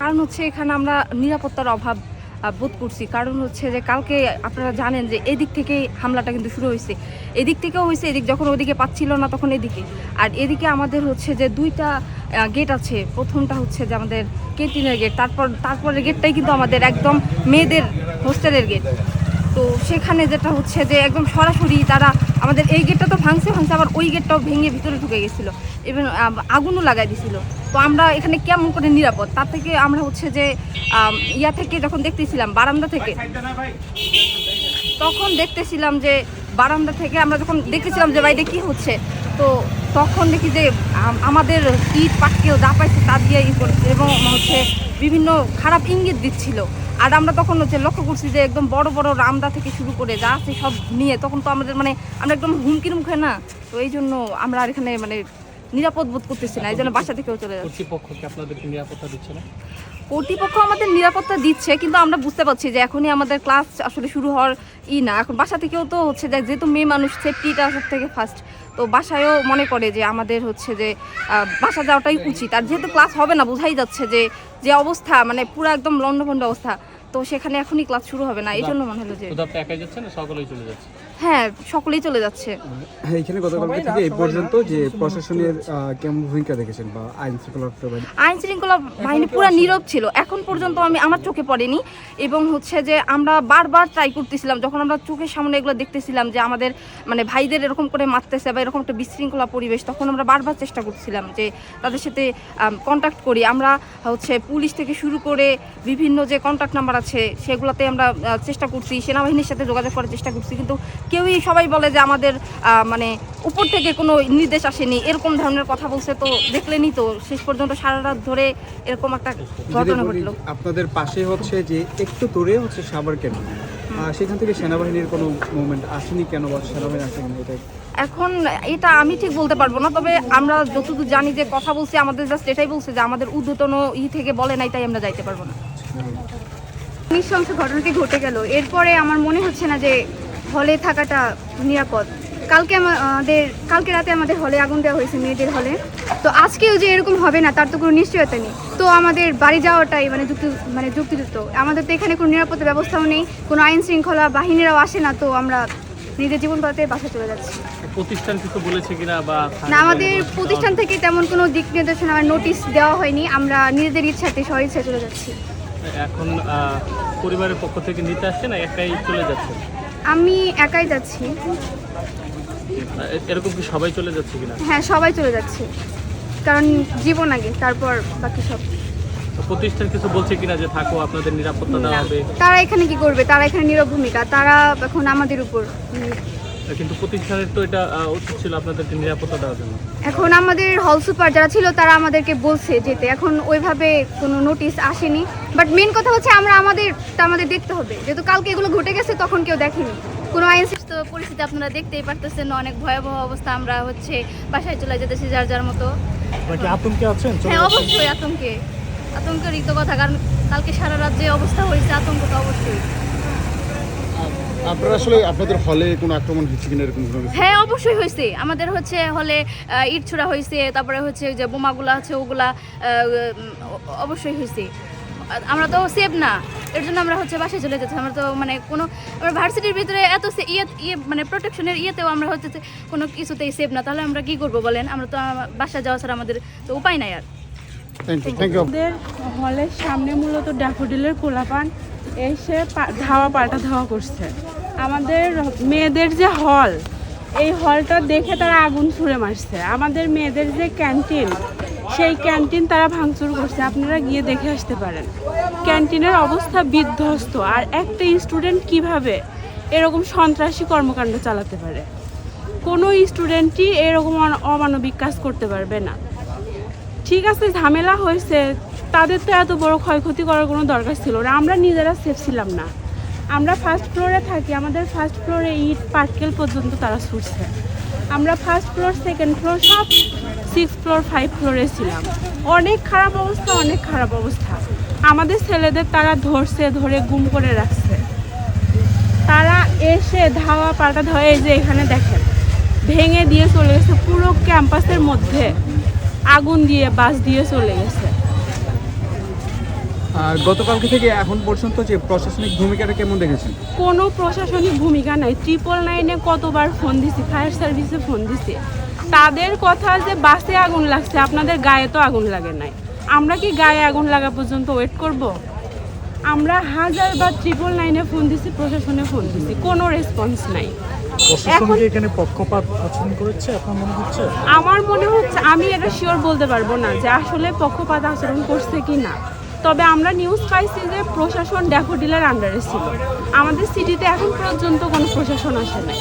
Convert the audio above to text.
কারণ হচ্ছে এখানে আমরা নিরাপত্তার অভাব বোধ করছি। কারণ হচ্ছে যে কালকে আপনারা জানেন যে এদিক থেকে হামলাটা কিন্তু শুরু হয়েছে। এদিক থেকেও হয়েছে, এদিক যখন ওদিকে পাচ্ছিল না তখন এদিকে। আর এদিকে আমাদের হচ্ছে যে দুইটা গেট আছে। প্রথমটা হচ্ছে যে আমাদের ক্যান্টিনের গেট তারপর, তারপরের গেটটাই কিন্তু আমাদের একদম মেয়েদের হোস্টেলের গেট তো সেখানে যেটা হচ্ছে যে একদম সরাসরি তারা আমাদের এই গেটটা তো ভাঙছে ভাঙছে, আবার ওই গেটটাও ভেঙে ভিতরে ঢুকে গেছিল। এবং আগুনও লাগাই দিছিল। তো আমরা এখানে কেমন করে নিরাপদ? তার থেকে আমরা হচ্ছে যে ইয়া থেকে যখন দেখতেছিলাম, বারান্দা থেকে, তখন দেখতেছিলাম যে, বারান্দা থেকে আমরা যখন দেখতেছিলাম যে বাইরে কি হচ্ছে? তো তখন দেখি যে আমাদের ইট পাটকেল যা পাইছে তা দিয়ে ই করছে এবং হচ্ছে বিভিন্ন খারাপ ইঙ্গিত দিচ্ছিল। আর আমরা তখন হচ্ছে লক্ষ্য করছি যে, একদম বড় বড় রামদা থেকে শুরু করে যা আছে সব নিয়ে, তখন তো আমাদের মানে আমরা একদম হুমকির মুখে না। তো এই জন্য আমরা আর এখানে মানে নিরাপদ বোধ করতেছি না এই জন্য বাসা থেকেও চলে যাচ্ছি। কর্তৃপক্ষ কি আপনাদেরকে নিরাপত্তা দিচ্ছে না? কর্তৃপক্ষ আমাদের নিরাপত্তা দিচ্ছে কিন্তু আমরা বুঝতে পারছি যে এখনই আমাদের ক্লাস আসলে শুরু হওয়ার ই না। এখন বাসা থেকেও তো হচ্ছে যে যেহেতু মেয়ে মানুষ সেফটিটা সব থেকে ফার্স্ট তো বাসায়ও মনে করে যে আমাদের হচ্ছে যে বাসা যাওয়াটাই উচিত। আর যেহেতু ক্লাস হবে না বোঝাই যাচ্ছে যে যে অবস্থা মানে পুরো একদম লন্ডভন্ড অবস্থা। তো সেখানে এখনই ক্লাস শুরু হবে না এই জন্য মনে হলো যে একাই যাচ্ছেন না? সকলেই চলে যাচ্ছে? হ্যাঁ সকলেই চলে যাচ্ছে। হ্যাঁ, এখানে গতকালকে থেকে এই পর্যন্ত যে প্রশাসনের কেমন ভূমিকা দেখেছেন বা আইন শৃঙ্খলা আইন শৃঙ্খলা বাহিনী পুরো নীরব ছিল। এখন পর্যন্ত আমি আমার চোখে পড়েনি। এবং হচ্ছে যে আমরা বারবার ট্রাই করতেছিলাম যখন আমরা চোখের সামনে এগুলো দেখতেছিলাম যে আমাদের মানে ভাইদের এরকম করে মারতেছে বা এরকম একটা বিশৃঙ্খলা পরিবেশ তখন আমরা বারবার চেষ্টা করছিলাম যে তাদের সাথে কন্ট্যাক্ট করি। আমরা হচ্ছে পুলিশ থেকে শুরু করে বিভিন্ন যে কন্ট্যাক্ট নাম্বার আছে সেগুলোতে আমরা চেষ্টা করছি সেনাবাহিনীর সাথে যোগাযোগ করার চেষ্টা করছি। কিন্তু কেউই সবাই বলে যে আমাদের মানে উপর থেকে কোনো নির্দেশ আসেনি এরকম ধরনের কথা বলছে তো দেখলেনি তো শেষ পর্যন্ত সারা রাত ধরে এরকম একটা ঘটনা ঘটলো। আপনাদের পাশে হচ্ছে যে একটু দূরে হচ্ছে সাবার কেন? সেখান থেকে সেনাবাহিনীর কোনো মুভমেন্ট আসেনি কেন বা সেনাবাহিনী আসেনি এটা? এখন এটা আমি ঠিক বলতে পারব না তবে আমরা যতদূর জানি যে কথা বলছি আমাদের জাস্ট এটাই বলছে যে আমাদের ঊর্ধ্বতন ই থেকে বলে নাই তাই আমরা যাইতে পারব না। নৃশংস ঘটনাটি ঘটে গেল? এরপরে আমার মনে হচ্ছে না যে হলে থাকাটা নিরাপদ। কালকে আমাদের কালকে রাতে আমাদের হলে আগুন দেওয়া হয়েছে মেয়েদের হলে। তো আজকেও যে এরকম হবে না তার তো কোনো নিশ্চয়তা নেই। তো আমাদের বাড়ি যাওয়াটাই মানে যুক্তি মানে যুক্তিযুক্ত। আমাদের তো এখানে কোনো নিরাপত্তা ব্যবস্থাও নেই কোনো আইন শৃঙ্খলা বাহিনীরাও আসে না তো আমরা নিজের জীবন পাতে বাসা চলে যাচ্ছি। প্রতিষ্ঠান কিছু বলেছে কিনা বা না আমাদের প্রতিষ্ঠান থেকে তেমন কোনো দিক নির্দেশনা নোটিশ দেওয়া হয়নি। আমরা নিজেদের ইচ্ছাতে স্বইচ্ছায় চলে যাচ্ছি। এখন পরিবারের পক্ষ থেকে নিতে আসছে না একাই চলে যাচ্ছে? আমি একাই যাচ্ছি। এরকম কি সবাই চলে যাচ্ছে কিনা? হ্যাঁ সবাই চলে যাচ্ছে। কারণ জীবন আগে তারপর বাকি সব। প্রতিষ্ঠান কিছু বলছে কিনা যে থাকো আপনাদের নিরাপত্তা দেওয়া হবে? তারা এখানে কি করবে? তারা এখানে নীরব ভূমিকা। তারা এখন আমাদের উপর কিন্তু প্রতিষ্ঠানের তো এটা উচিত ছিল আপনাদেরকে নিরাপত্তা দেওয়ার জন্য। এখন আমাদের হল সুপার যারা ছিল তারা আমাদেরকে বলছে যেতে। এখন ওইভাবে কোনো নোটিশ আসেনি। বাট মেন কথা হচ্ছে আমরা আমাদের আমাদের দেখতে হবে। যেহেতু কালকে এগুলো ঘটে গেছে তখন কেউ দেখেনি। কোনো আইন তো পরিস্থিতি আপনারা দেখতেই পারতেছেন অনেক ভয়াবহ অবস্থা। আমরা হচ্ছে বাসায় চলে যেতেছি যার যার মতো। আতঙ্কে আছেন? হ্যাঁ অবশ্যই আতঙ্কে। আতঙ্কেরই তো কথা কারণ কালকে সারা রাত যে অবস্থা হয়েছে আতঙ্ক তো অবশ্যই। আপনারা আসলে আপনাদের হলে কোনো আক্রমণ হচ্ছে কিনা এরকম কোনো হ্যাঁ অবশ্যই হয়েছে। আমাদের হচ্ছে হলে আহ, ইট ছোড়া হয়েছে তারপরে হচ্ছে যে বোমাগুলা আছে ওগুলা আহ, অবশ্যই হয়েছে। আমরা তো সেভ না এর জন্য আমরা হচ্ছে বাসায় চলে যাচ্ছি। আমরা তো মানে কোনো আমরা ভার্সিটির ভিতরে এত সে- ইয়ে ইয়ে মানে প্রোটেকশনের ইয়েতেও আমরা হচ্ছে যে কোনো কিছুতেই সেভ না। তাহলে আমরা কি করব বলেন? আমরা তো আহ, বাসা যাওয়া ছাড়া আমাদের তো উপায় নাই আর। থ্যাংক ইউ থ্যাংক ইউ আমাদের হলের সামনে মূলত ড্যাফোডিলের কোলাপান। এসে ধাওয়া পাল্টা ধাওয়া করছে। আমাদের মেয়েদের যে হল, এই হলটা দেখে তারা আগুন ছুঁড়ে মারছে। আমাদের মেয়েদের যে ক্যান্টিন, সেই ক্যান্টিন তারা ভাঙচুর করছে। আপনারা গিয়ে দেখে আসতে পারেন। ক্যান্টিনের অবস্থা বিধ্বস্ত। আর একটা স্টুডেন্ট কীভাবে এরকম সন্ত্রাসী কর্মকাণ্ড চালাতে পারে? কোনো স্টুডেন্টই এরকম অমানবিক কাজ করতে পারবে না। ঠিক আছে, ঝামেলা হয়েছে। তাদের তো এত বড় ক্ষয়ক্ষতি করার কোনো দরকার ছিল না। আমরা নিজেরা সেফ ছিলাম না। আমরা ফার্স্ট ফ্লোরে থাকি, আমাদের ফার্স্ট ফ্লোরে ইট, পাটকেল পর্যন্ত তারা ছুটছে। আমরা ফার্স্ট ফ্লোর সেকেন্ড ফ্লোর সব সিক্স ফ্লোর ফাইভ ফ্লোরে ছিলাম। অনেক খারাপ অবস্থা, অনেক খারাপ অবস্থা। আমাদের ছেলেদের তারা ধরছে, ধরে গুম করে রাখছে। তারা এসে ধাওয়া পাল্টা ধাওয়া, এই যে এখানে দেখেন, ভেঙে দিয়ে চলে গেছে পুরো ক্যাম্পাসের মধ্যে। আগুন দিয়ে, বাস দিয়ে চলে গেছে। গতকালকে থেকে এখন পর্যন্ত যে প্রশাসনিক ভূমিকাটা কেমন দেখেছেন? কোনো প্রশাসনিক ভূমিকা নাই। ট্রিপল নাইনে কতবার ফোন দিছি ফায়ার সার্ভিসে ফোন দিছি। তাদের কথা যে বাসে আগুন লাগছে আপনাদের গায়ে তো আগুন লাগে নাই। আমরা কি গায়ে আগুন লাগা পর্যন্ত ওয়েট করব? আমরা হাজারবার ট্রিপল নাইনে ফোন দিছি প্রশাসনে ফোন দিছি কোনো রেসপন্স নাই। এখানে পক্ষপাত আচরণ করেছে আপনার মনে হচ্ছে? আমার মনে হচ্ছে আমি এটা শিওর বলতে পারব না যে আসলে পক্ষপাত আচরণ করছে কি না তবে আমরা নিউজ পাইছি যে প্রশাসন ড্যাফোডিলের আন্ডারে ছিল। আমাদের সিটিতে এখন পর্যন্ত কোনো প্রশাসন আসে নাই।